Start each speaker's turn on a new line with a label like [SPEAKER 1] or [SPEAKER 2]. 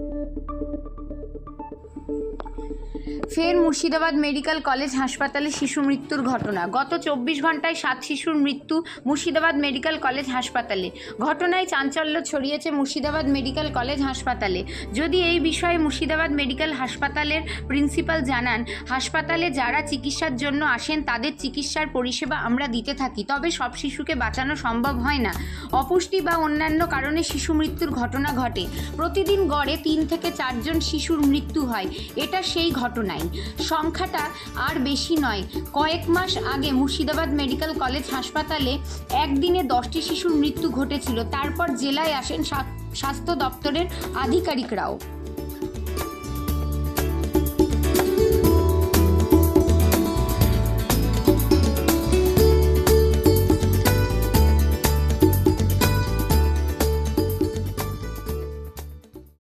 [SPEAKER 1] Thank you. ফের Murshidabad medical college হাসপাতালে শিশু মৃত্যুর ঘটনা। গত চব্বিশ ঘন্টায় সাত শিশুর মৃত্যু মুর্শিদাবাদ মেডিকেল কলেজ হাসপাতালে। ঘটনায় চাঞ্চল্য ছড়িয়েছে মুর্শিদাবাদ মেডিকেল কলেজ হাসপাতালে। যদি এই বিষয়ে মুর্শিদাবাদ মেডিকেল হাসপাতালের প্রিন্সিপাল জানান, হাসপাতালে যারা চিকিৎসার জন্য আসেন, তাদের চিকিৎসার পরিষেবা আমরা দিতে থাকি। তবে সব শিশুকে বাঁচানো সম্ভব হয় না। অপুষ্টি বা অন্যান্য কারণে শিশু মৃত্যুর ঘটনা ঘটে। প্রতিদিন গড়ে তিন থেকে চারজন শিশুর মৃত্যু হয়। এটা সেই ঘটনাই সংখ্যাটা আর বেশি নয়। কয়েক মাস আগে মুর্শিদাবাদ মেডিকেল কলেজ হাসপাতালে একদিনে দশটি শিশুর মৃত্যু ঘটেছিল। তারপর জেলায় আসেন স্বাস্থ্য দপ্তরের আধিকারিকরাও।